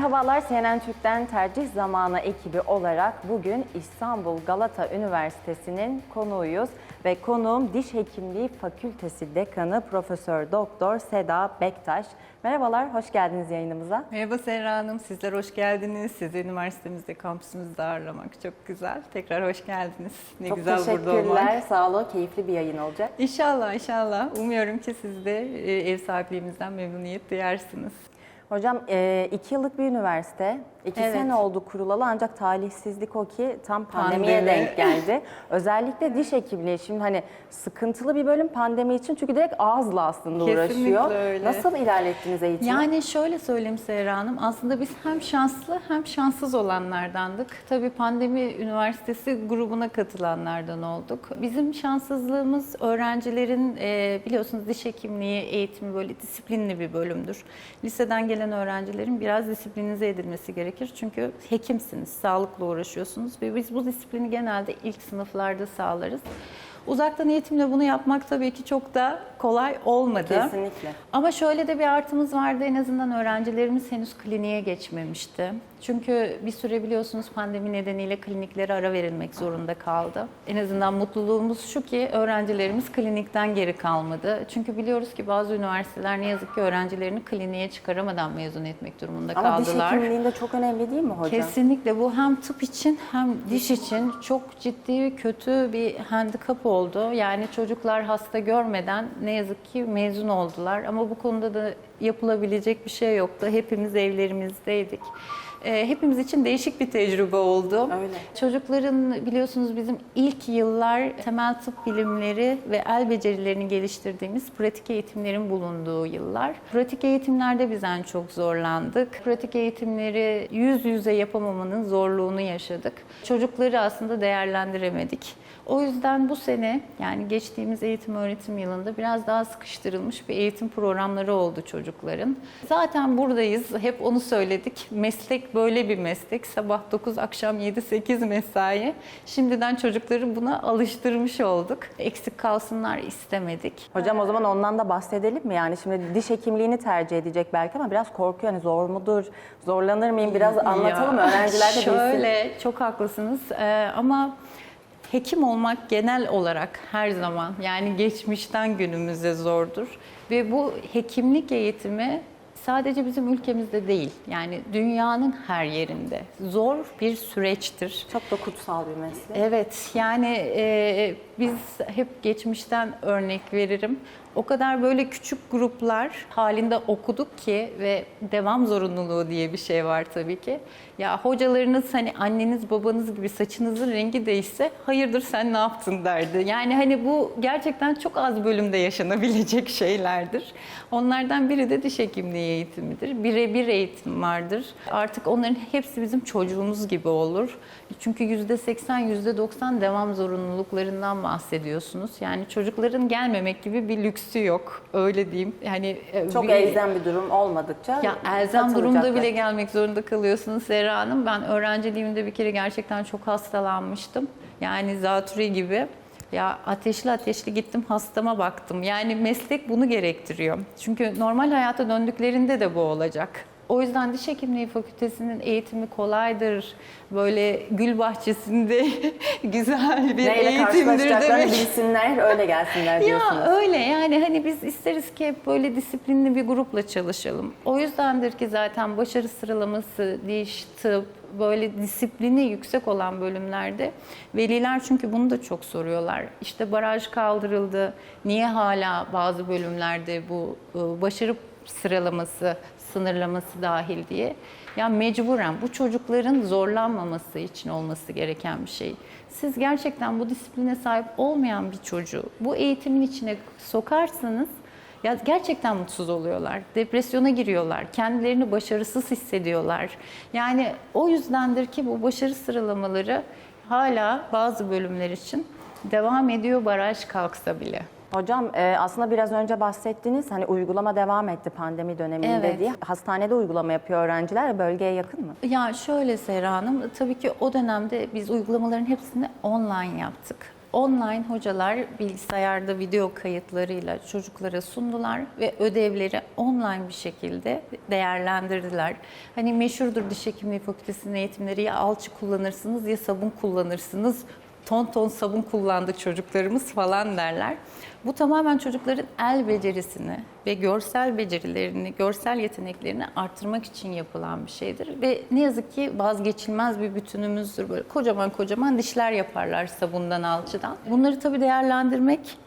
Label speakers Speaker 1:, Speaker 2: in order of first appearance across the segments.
Speaker 1: Merhabalar CNN Türk'ten tercih zamanı ekibi olarak bugün İstanbul Galata Üniversitesi'nin konuğuyuz ve konuğum Diş Hekimliği Fakültesi Dekanı Profesör Doktor Seda Bektaş. Merhabalar, hoş geldiniz yayınımıza.
Speaker 2: Merhaba Serra Hanım, sizler hoş geldiniz. Sizi üniversitemizde, kampüsümüzde ağırlamak çok güzel. Tekrar hoş geldiniz. Ne
Speaker 1: Çok
Speaker 2: güzel burada
Speaker 1: teşekkürler,
Speaker 2: olmak.
Speaker 1: sağ olun. Keyifli bir yayın olacak.
Speaker 2: İnşallah, inşallah. Umuyorum ki siz de e, ev sahipliğimizden memnuniyet duyarsınız.
Speaker 1: Hocam e, iki yıllık bir üniversite. iki
Speaker 2: Evet.
Speaker 1: sene oldu kurulalı ancak talihsizlik o ki tam pandemiye
Speaker 2: Pandemi.
Speaker 1: denk geldi. Özellikle diş hekimliği şimdi hani sıkıntılı bir bölüm pandemi için çünkü direkt ağızla aslında
Speaker 2: Kesinlikle
Speaker 1: uğraşıyor.
Speaker 2: öyle.
Speaker 1: Nasıl ilerlettiniz eğitimi?
Speaker 2: Yani şöyle söyleyeyim Serra Hanım, aslında biz hem şanslı hem şanssız olanlardandık. Tabii pandemi üniversitesi grubuna katılanlardan olduk. Bizim şanssızlığımız öğrencilerin e, biliyorsunuz diş hekimliği eğitimi böyle disiplinli bir bölümdür. Liseden gelen öğrencilerin biraz disiplinize edilmesi gerekir. Çünkü hekimsiniz, sağlıkla uğraşıyorsunuz ve biz bu disiplini genelde ilk sınıflarda sağlarız. Uzaktan eğitimle bunu yapmak tabii ki çok da kolay olmadı.
Speaker 1: Kesinlikle.
Speaker 2: Ama şöyle de bir artımız vardı en azından öğrencilerimiz henüz kliniğe geçmemişti. Çünkü bir süre biliyorsunuz pandemi nedeniyle kliniklere ara verilmek zorunda kaldı. En azından mutluluğumuz şu ki öğrencilerimiz klinikten geri kalmadı. Çünkü biliyoruz ki bazı üniversiteler ne yazık ki öğrencilerini kliniğe çıkaramadan mezun etmek durumunda
Speaker 1: Ama diş
Speaker 2: kaldılar.
Speaker 1: hekimliğinde çok önemli değil mi hocam?
Speaker 2: Kesinlikle bu hem tıp için hem diş için çok ciddi kötü bir handikap oldu. Yani çocuklar hasta görmeden ne yazık ki mezun oldular ama bu konuda da yapılabilecek bir şey yoktu. Hepimiz evlerimizdeydik. Ee, hepimiz için değişik bir tecrübe oldu.
Speaker 1: Öyle.
Speaker 2: Çocukların biliyorsunuz bizim ilk yıllar temel tıp bilimleri ve el becerilerini geliştirdiğimiz pratik eğitimlerin bulunduğu yıllar. Pratik eğitimlerde biz en çok zorlandık. Pratik eğitimleri yüz yüze yapamamanın zorluğunu yaşadık. Çocukları aslında değerlendiremedik. O yüzden bu sene yani geçtiğimiz eğitim öğretim yılında biraz daha sıkıştırılmış bir eğitim programları oldu çocukların. Zaten buradayız. Hep onu söyledik. Meslek böyle bir meslek. Sabah 9 akşam 7-8 mesai. Şimdiden çocukları buna alıştırmış olduk. Eksik kalsınlar istemedik.
Speaker 1: Hocam o zaman ondan da bahsedelim mi? Yani şimdi diş hekimliğini tercih edecek belki ama biraz korkuyor. Hani zor mudur? Zorlanır mıyım? Biraz anlatalım
Speaker 2: Ya,
Speaker 1: öğrenciler de bilsin.
Speaker 2: Şöyle çok haklısınız Ee, ama hekim olmak genel olarak her zaman yani geçmişten günümüze zordur. Ve bu hekimlik eğitimi sadece bizim ülkemizde değil yani dünyanın her yerinde zor bir süreçtir.
Speaker 1: Çok da kutsal bir meslek.
Speaker 2: Evet yani e, biz hep geçmişten örnek veririm. O kadar böyle küçük gruplar halinde okuduk ki ve devam zorunluluğu diye bir şey var tabii ki. Ya hocalarınız hani anneniz babanız gibi saçınızın rengi değişse hayırdır sen ne yaptın derdi. Yani hani bu gerçekten çok az bölümde yaşanabilecek şeylerdir. Onlardan biri de diş hekimliği eğitimidir. Birebir eğitim vardır. Artık onların hepsi bizim çocuğumuz gibi olur. Çünkü %80, %90 devam zorunluluklarından bahsediyorsunuz. Yani çocukların gelmemek gibi bir lüksü yok. Öyle diyeyim. Yani e,
Speaker 1: Çok
Speaker 2: bir-
Speaker 1: elzem bir durum olmadıkça
Speaker 2: ya elzem durumda bile gelmek zorunda kalıyorsunuz Serra Hanım. Ben öğrenciliğimde bir kere gerçekten çok hastalanmıştım. Yani zatürre gibi. Ya ateşli ateşli gittim hastama baktım. Yani meslek bunu gerektiriyor. Çünkü normal hayata döndüklerinde de bu olacak. O yüzden diş hekimliği fakültesinin eğitimi kolaydır. Böyle gül bahçesinde güzel bir
Speaker 1: Neyle
Speaker 2: eğitimdir demek.
Speaker 1: bilsinler, öyle gelsinler diyorsunuz.
Speaker 2: Ya öyle yani hani biz isteriz ki hep böyle disiplinli bir grupla çalışalım. O yüzdendir ki zaten başarı sıralaması, diş, tıp böyle disiplini yüksek olan bölümlerde veliler çünkü bunu da çok soruyorlar. İşte baraj kaldırıldı. Niye hala bazı bölümlerde bu e, başarı sıralaması, sınırlaması dahil diye. Ya mecburen bu çocukların zorlanmaması için olması gereken bir şey. Siz gerçekten bu disipline sahip olmayan bir çocuğu bu eğitimin içine sokarsanız ya gerçekten mutsuz oluyorlar. Depresyona giriyorlar. Kendilerini başarısız hissediyorlar. Yani o yüzdendir ki bu başarı sıralamaları hala bazı bölümler için devam ediyor baraj kalksa bile.
Speaker 1: Hocam e, aslında biraz önce bahsettiniz hani uygulama devam etti pandemi döneminde
Speaker 2: Evet.
Speaker 1: diye. Hastanede uygulama yapıyor öğrenciler. Bölgeye yakın mı?
Speaker 2: Ya şöyle Seyra Hanım, tabii ki o dönemde biz uygulamaların hepsini online yaptık. Online hocalar bilgisayarda video kayıtlarıyla çocuklara sundular ve ödevleri online bir şekilde değerlendirdiler. Hani meşhurdur diş hekimliği fakültesinin eğitimleri ya alçı kullanırsınız ya sabun kullanırsınız. Ton ton sabun kullandık çocuklarımız falan derler. Bu tamamen çocukların el becerisini ve görsel becerilerini, görsel yeteneklerini arttırmak için yapılan bir şeydir. Ve ne yazık ki vazgeçilmez bir bütünümüzdür. Böyle kocaman kocaman dişler yaparlar sabundan, alçıdan. Bunları tabii değerlendirmek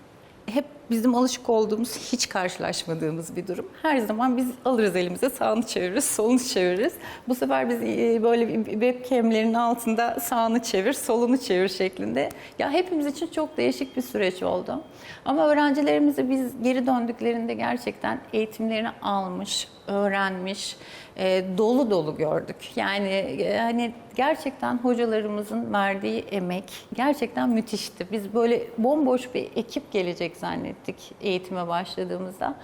Speaker 2: hep bizim alışık olduğumuz, hiç karşılaşmadığımız bir durum. Her zaman biz alırız elimize, sağını çeviririz, solunu çeviririz. Bu sefer biz e, böyle webcamlerin altında sağını çevir, solunu çevir şeklinde. Ya hepimiz için çok değişik bir süreç oldu. Ama öğrencilerimizi biz geri döndüklerinde gerçekten eğitimlerini almış, öğrenmiş, e, dolu dolu gördük. Yani e, hani gerçekten hocalarımızın verdiği emek gerçekten müthişti. Biz böyle bomboş bir ekip gelecek zannettik eğitime başladığımızda.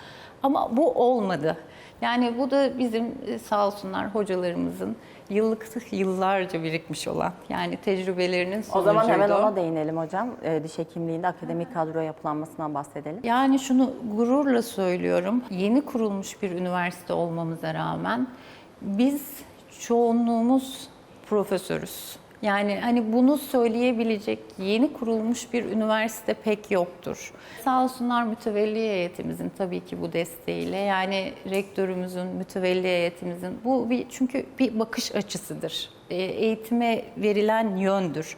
Speaker 2: Ama bu olmadı. Yani bu da bizim e, sağ olsunlar hocalarımızın yıllık yıllarca birikmiş olan yani tecrübelerinin sonucuydu.
Speaker 1: O zaman hemen ona değinelim hocam. E, diş hekimliğinde akademik kadro yapılanmasından bahsedelim.
Speaker 2: Yani şunu gururla söylüyorum. Yeni kurulmuş bir üniversite olmamıza rağmen biz çoğunluğumuz profesörüz. Yani hani bunu söyleyebilecek yeni kurulmuş bir üniversite pek yoktur. Sağ olsunlar mütevelli heyetimizin tabii ki bu desteğiyle yani rektörümüzün, mütevelli heyetimizin bu bir çünkü bir bakış açısıdır. E, Eğitime verilen yöndür.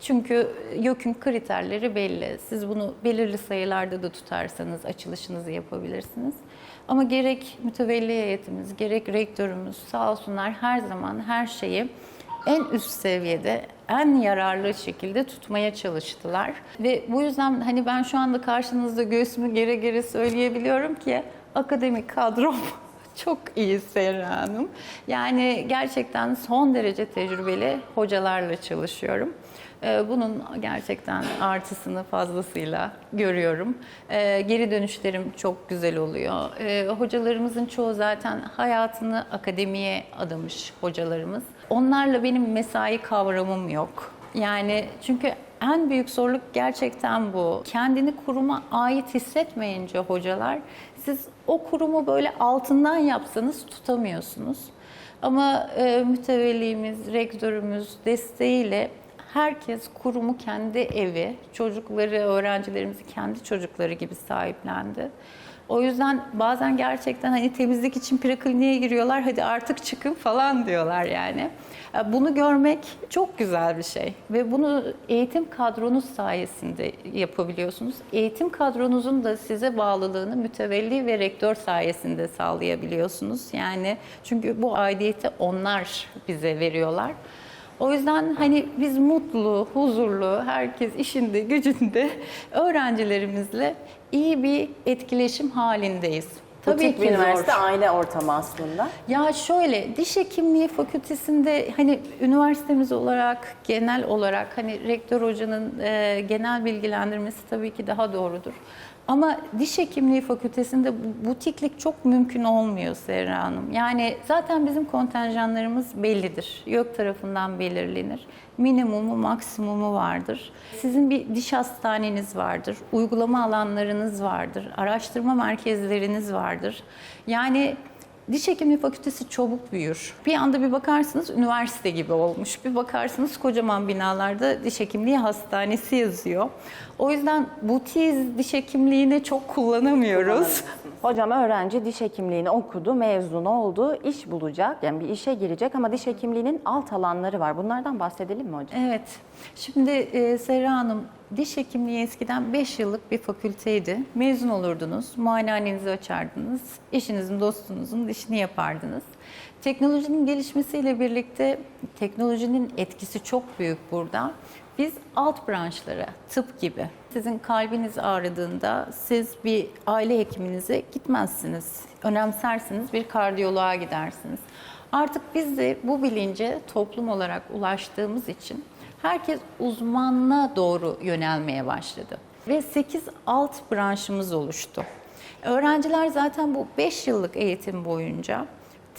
Speaker 2: Çünkü YÖK'ün kriterleri belli. Siz bunu belirli sayılarda da tutarsanız açılışınızı yapabilirsiniz. Ama gerek mütevelli heyetimiz, gerek rektörümüz sağ olsunlar her zaman her şeyi en üst seviyede, en yararlı şekilde tutmaya çalıştılar. Ve bu yüzden hani ben şu anda karşınızda göğsümü gere gere söyleyebiliyorum ki akademik kadrom çok iyi Serra Hanım. Yani gerçekten son derece tecrübeli hocalarla çalışıyorum. Ee, Bunun gerçekten artısını fazlasıyla görüyorum. Ee, Geri dönüşlerim çok güzel oluyor. Ee, Hocalarımızın çoğu zaten hayatını akademiye adamış hocalarımız. Onlarla benim mesai kavramım yok. Yani çünkü en büyük zorluk gerçekten bu. Kendini kuruma ait hissetmeyince hocalar siz o kurumu böyle altından yapsanız tutamıyorsunuz. Ama e, mütevellimiz, rektörümüz desteğiyle herkes kurumu kendi evi, çocukları, öğrencilerimizi kendi çocukları gibi sahiplendi. O yüzden bazen gerçekten hani temizlik için prekliniğe giriyorlar, hadi artık çıkın falan diyorlar yani. E, Bunu görmek çok güzel bir şey ve bunu eğitim kadronuz sayesinde yapabiliyorsunuz. Eğitim kadronuzun da size bağlılığını mütevelli ve rektör sayesinde sağlayabiliyorsunuz. Yani çünkü bu aidiyeti onlar bize veriyorlar. O yüzden hani biz mutlu, huzurlu, herkes işinde, gücünde öğrencilerimizle iyi bir etkileşim halindeyiz.
Speaker 1: Butik bir
Speaker 2: ki zor.
Speaker 1: üniversite aile ortamı aslında.
Speaker 2: Ya şöyle diş hekimliği fakültesinde hani üniversitemiz olarak genel olarak hani rektör hocanın e, genel bilgilendirmesi tabii ki daha doğrudur. Ama diş hekimliği fakültesinde bu- butiklik çok mümkün olmuyor Serra Hanım. Yani zaten bizim kontenjanlarımız bellidir. YÖK tarafından belirlenir. Minimumu, maksimumu vardır. Sizin bir diş hastaneniz vardır. Uygulama alanlarınız vardır. Araştırma merkezleriniz vardır. Yani Diş hekimliği fakültesi çabuk büyür. Bir anda bir bakarsınız üniversite gibi olmuş. Bir bakarsınız kocaman binalarda diş hekimliği hastanesi yazıyor. O yüzden bu tiz diş hekimliğini çok kullanamıyoruz.
Speaker 1: Hocam öğrenci diş hekimliğini okudu, mezun oldu, iş bulacak. Yani bir işe girecek ama diş hekimliğinin alt alanları var. Bunlardan bahsedelim mi hocam?
Speaker 2: Evet. Şimdi e, Serra Hanım, diş hekimliği eskiden 5 yıllık bir fakülteydi. Mezun olurdunuz, muayenehanenizi açardınız, eşinizin, dostunuzun dişini yapardınız. Teknolojinin gelişmesiyle birlikte teknolojinin etkisi çok büyük burada. Biz alt branşlara, tıp gibi, sizin kalbiniz ağrıdığında siz bir aile hekiminize gitmezsiniz. Önemsersiniz, bir kardiyoloğa gidersiniz. Artık biz de bu bilince toplum olarak ulaştığımız için herkes uzmanlığa doğru yönelmeye başladı. Ve 8 alt branşımız oluştu. Öğrenciler zaten bu 5 yıllık eğitim boyunca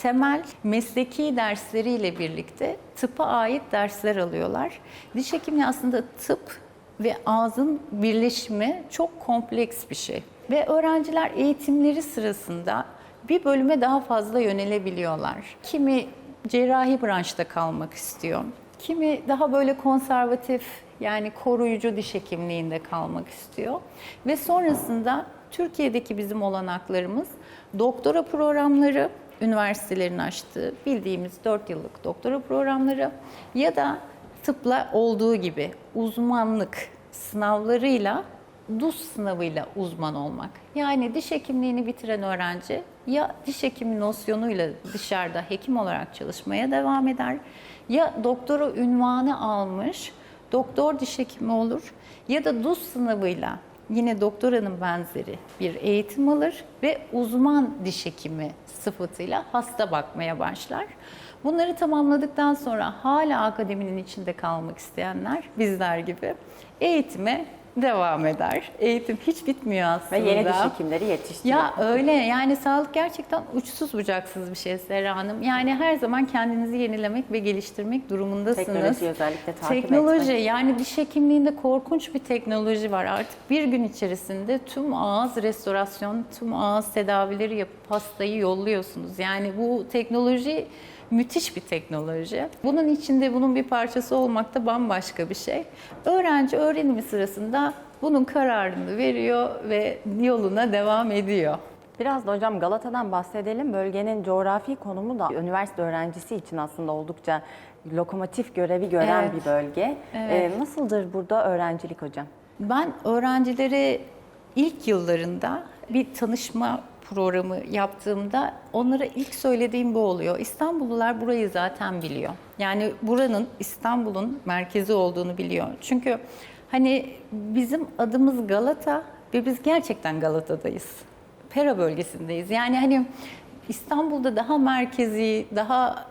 Speaker 2: temel mesleki dersleriyle birlikte tıpa ait dersler alıyorlar. Diş hekimliği aslında tıp ve ağzın birleşimi çok kompleks bir şey. Ve öğrenciler eğitimleri sırasında bir bölüme daha fazla yönelebiliyorlar. Kimi cerrahi branşta kalmak istiyor. Kimi daha böyle konservatif yani koruyucu diş hekimliğinde kalmak istiyor. Ve sonrasında Türkiye'deki bizim olanaklarımız doktora programları, üniversitelerin açtığı bildiğimiz 4 yıllık doktora programları ya da tıpla olduğu gibi uzmanlık sınavlarıyla DUS sınavıyla uzman olmak. Yani diş hekimliğini bitiren öğrenci ya diş hekimi nosyonuyla dışarıda hekim olarak çalışmaya devam eder ya doktora ünvanı almış doktor diş hekimi olur ya da DUS sınavıyla yine doktoranın benzeri bir eğitim alır ve uzman diş hekimi sıfatıyla hasta bakmaya başlar. Bunları tamamladıktan sonra hala akademinin içinde kalmak isteyenler bizler gibi eğitime devam eder. Eğitim hiç bitmiyor
Speaker 1: Ve
Speaker 2: aslında.
Speaker 1: yeni diş hekimleri yetiştiriyor.
Speaker 2: Ya öyle yani sağlık gerçekten uçsuz bucaksız bir şey Serra Hanım. Yani her zaman kendinizi yenilemek ve geliştirmek durumundasınız.
Speaker 1: Teknolojiyi özellikle takip
Speaker 2: Teknoloji
Speaker 1: etmek.
Speaker 2: yani diş hekimliğinde korkunç bir teknoloji var. Artık bir gün içerisinde tüm ağız restorasyon, tüm ağız tedavileri yapıp hastayı yolluyorsunuz. Yani bu teknoloji müthiş bir teknoloji. Bunun içinde bunun bir parçası olmak da bambaşka bir şey. Öğrenci öğrenimi sırasında bunun kararını veriyor ve yoluna devam ediyor.
Speaker 1: Biraz da hocam Galata'dan bahsedelim. Bölgenin coğrafi konumu da üniversite öğrencisi için aslında oldukça lokomotif görevi gören
Speaker 2: Evet.
Speaker 1: bir bölge.
Speaker 2: Evet.
Speaker 1: Ee, nasıldır burada öğrencilik hocam?
Speaker 2: Ben öğrencileri ilk yıllarında bir tanışma programı yaptığımda onlara ilk söylediğim bu oluyor. İstanbullular burayı zaten biliyor. Yani buranın İstanbul'un merkezi olduğunu biliyor. Çünkü hani bizim adımız Galata ve biz gerçekten Galata'dayız. Pera bölgesindeyiz. Yani hani İstanbul'da daha merkezi, daha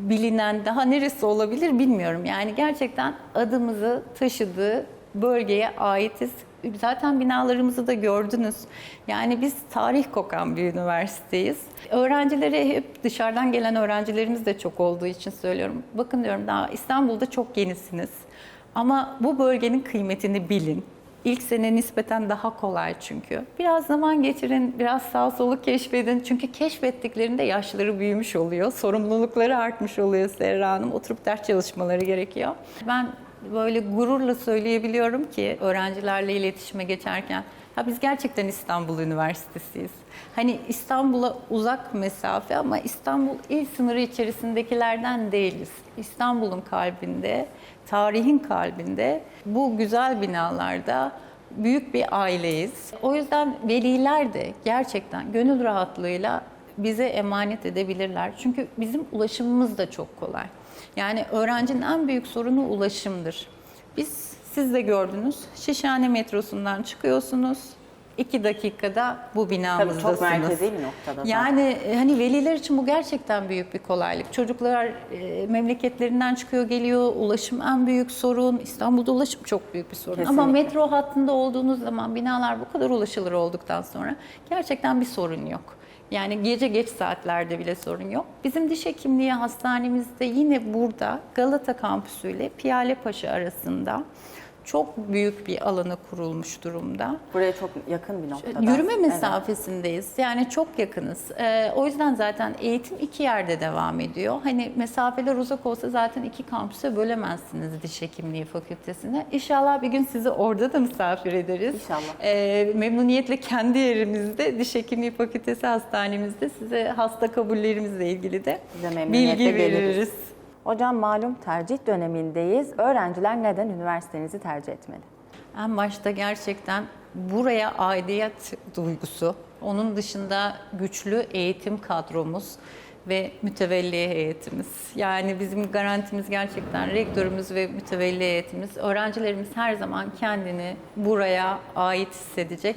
Speaker 2: bilinen, daha neresi olabilir bilmiyorum. Yani gerçekten adımızı taşıdığı bölgeye aitiz. Zaten binalarımızı da gördünüz. Yani biz tarih kokan bir üniversiteyiz. Öğrencilere hep dışarıdan gelen öğrencilerimiz de çok olduğu için söylüyorum. Bakın diyorum daha İstanbul'da çok yenisiniz. Ama bu bölgenin kıymetini bilin. İlk sene nispeten daha kolay çünkü. Biraz zaman geçirin, biraz sağ solu keşfedin. Çünkü keşfettiklerinde yaşları büyümüş oluyor, sorumlulukları artmış oluyor Serra Hanım. Oturup ders çalışmaları gerekiyor. Ben böyle gururla söyleyebiliyorum ki öğrencilerle iletişime geçerken ya biz gerçekten İstanbul Üniversitesiyiz. Hani İstanbul'a uzak mesafe ama İstanbul il sınırı içerisindekilerden değiliz. İstanbul'un kalbinde, tarihin kalbinde bu güzel binalarda büyük bir aileyiz. O yüzden veliler de gerçekten gönül rahatlığıyla bize emanet edebilirler. Çünkü bizim ulaşımımız da çok kolay. Yani öğrencinin en büyük sorunu ulaşımdır. Biz siz de gördünüz Şişhane metrosundan çıkıyorsunuz. iki dakikada bu
Speaker 1: Tabii
Speaker 2: binamızdasınız.
Speaker 1: çok merkezi bir noktada. zaten.
Speaker 2: Yani e, hani veliler için bu gerçekten büyük bir kolaylık. Çocuklar e, memleketlerinden çıkıyor geliyor. Ulaşım en büyük sorun. İstanbul'da ulaşım çok büyük bir sorun. Ama
Speaker 1: Kesinlikle.
Speaker 2: metro hattında olduğunuz zaman binalar bu kadar ulaşılır olduktan sonra gerçekten bir sorun yok. Yani gece geç saatlerde bile sorun yok. Bizim diş hekimliği hastanemizde yine burada Galata kampüsü ile Piyalepaşa arasında çok büyük bir alana kurulmuş durumda.
Speaker 1: Buraya çok yakın bir noktada.
Speaker 2: Yürüme
Speaker 1: Evet.
Speaker 2: mesafesindeyiz. Yani çok yakınız. Ee, o yüzden zaten eğitim iki yerde devam ediyor. Hani mesafeler uzak olsa zaten iki kampüse bölemezsiniz diş hekimliği fakültesine. İnşallah bir gün sizi orada da misafir ederiz.
Speaker 1: İnşallah.
Speaker 2: Ee, memnuniyetle kendi yerimizde diş hekimliği fakültesi hastanemizde size hasta kabullerimizle ilgili de bilgi
Speaker 1: geliriz. Hocam malum tercih dönemindeyiz. Öğrenciler neden üniversitenizi tercih etmeli?
Speaker 2: En başta gerçekten buraya aidiyet duygusu, onun dışında güçlü eğitim kadromuz ve mütevelli heyetimiz. Yani bizim garantimiz gerçekten rektörümüz ve mütevelli heyetimiz. Öğrencilerimiz her zaman kendini buraya ait hissedecek.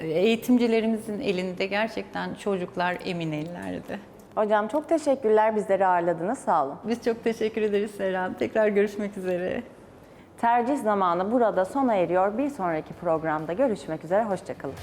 Speaker 2: Eğitimcilerimizin elinde gerçekten çocuklar emin ellerde.
Speaker 1: Hocam çok teşekkürler bizleri ağırladınız. Sağ olun.
Speaker 2: Biz çok teşekkür ederiz Serhan. Tekrar görüşmek üzere.
Speaker 1: Tercih zamanı burada sona eriyor. Bir sonraki programda görüşmek üzere. Hoşçakalın.